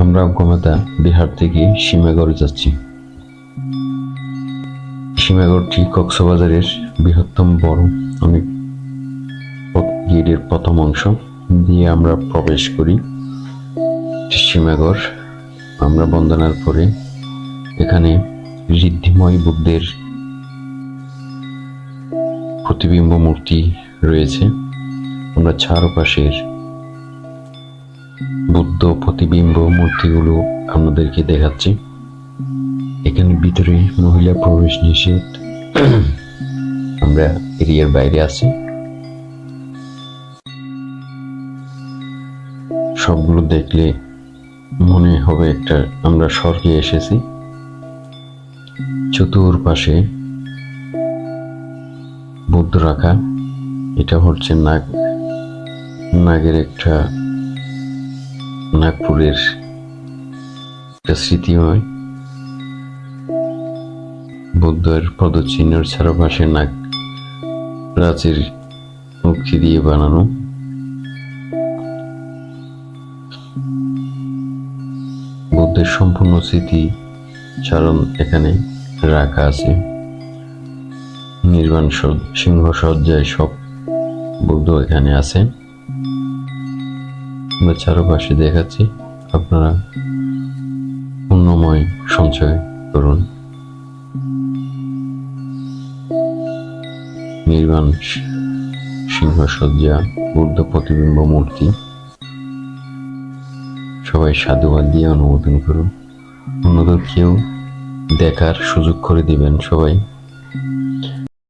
আমরা গোমাতা বিহার থেকে সীমাগড় যাচ্ছি। সীমাগড়টি কক্সবাজারের বৃহত্তম বড় অনেক গেটের প্রথম অংশ দিয়ে আমরা প্রবেশ করি। সীমাগড়। আমরা বন্দনার পরে এখানে ঋদ্ধিময় বুদ্ধের প্রতিবিম্ব মূর্তি রয়েছে। আমরা চারপাশের বুদ্ধ প্রতিবিম্ব মূর্তিগুলো আপনাদেরকে দেখাচ্ছি। এখানে ভিতরে মহিলা প্রবেশ নিষেধ। আমরা এরিয়ার বাইরে আছি। সবগুলো দেখলে মনে হবে একটা আমরা স্বর্গে এসেছি। চতুর্পাশে বুদ্ধ রাখা। এটা হচ্ছে নাগ নাগের একটা নাগপুরের একটা স্মৃতিময় বুদ্ধের পদচিহ্নের চারপাশে নাগ প্রাচীর মুক্তি দিয়ে বানানো। বুদ্ধের সম্পূর্ণ স্মৃতি চারণ এখানে রাখা আছে। নির্বাণ সিংহ সজ্জায় সব বুদ্ধ এখানে আছে আমরা চারপাশে দেখাচ্ছি। আপনারা পুণ্যময় সঞ্চয় করুন। নির্বাণ সি- সিংহ বুদ্ধ প্রতিবিম্ব মূর্তি। সবাই সাধুবাদ দিয়ে অনুমোদন করুন। অন্যদের কেউ দেখার সুযোগ করে দিবেন সবাই।